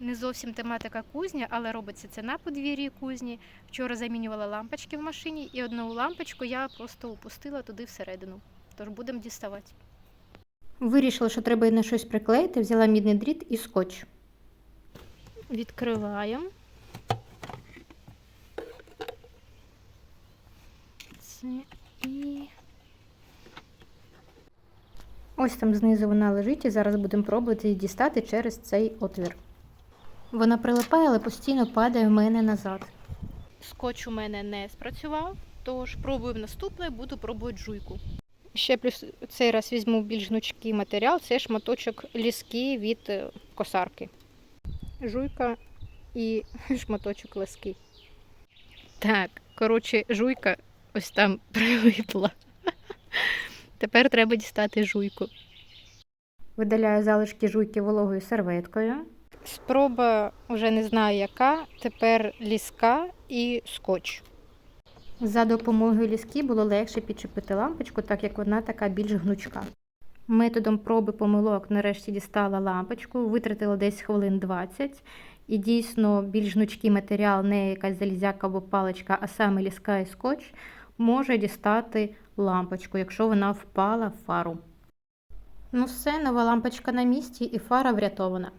Не зовсім тематика кузня, але робиться це на подвір'ї кузні. Вчора замінювала лампочки в машині, і одну лампочку я просто опустила туди всередину. Тож будемо діставати. Вирішила, що треба на щось приклеїти, взяла мідний дріт і скотч. Відкриваємо. Це і. Ось там знизу вона лежить, і зараз будемо пробувати її дістати через цей отвір. Вона прилипає, але постійно падає в мене назад. Скотч у мене не спрацював, тож пробуємо наступне, буду пробувати жуйку. Ще плюс цей раз візьму більш гнучкий матеріал, це шматочок ліски від е, косарки. Жуйка і шматочок лески. Так, коротше, жуйка ось там прилипла. Тепер треба дістати жуйку. Видаляю залишки жуйки вологою серветкою. Спроба вже не знаю яка. Тепер ліска і скотч. За допомогою ліски було легше підчепити лампочку, так як вона така більш гнучка. Методом проби помилок нарешті дістала лампочку, витратила десь хвилин 20. І дійсно більш гнучкий матеріал, не якась залізяка або паличка, а саме ліска і скотч, може дістати лампочку, якщо вона впала в фару. Ну все, нова лампочка на місці і фара врятована.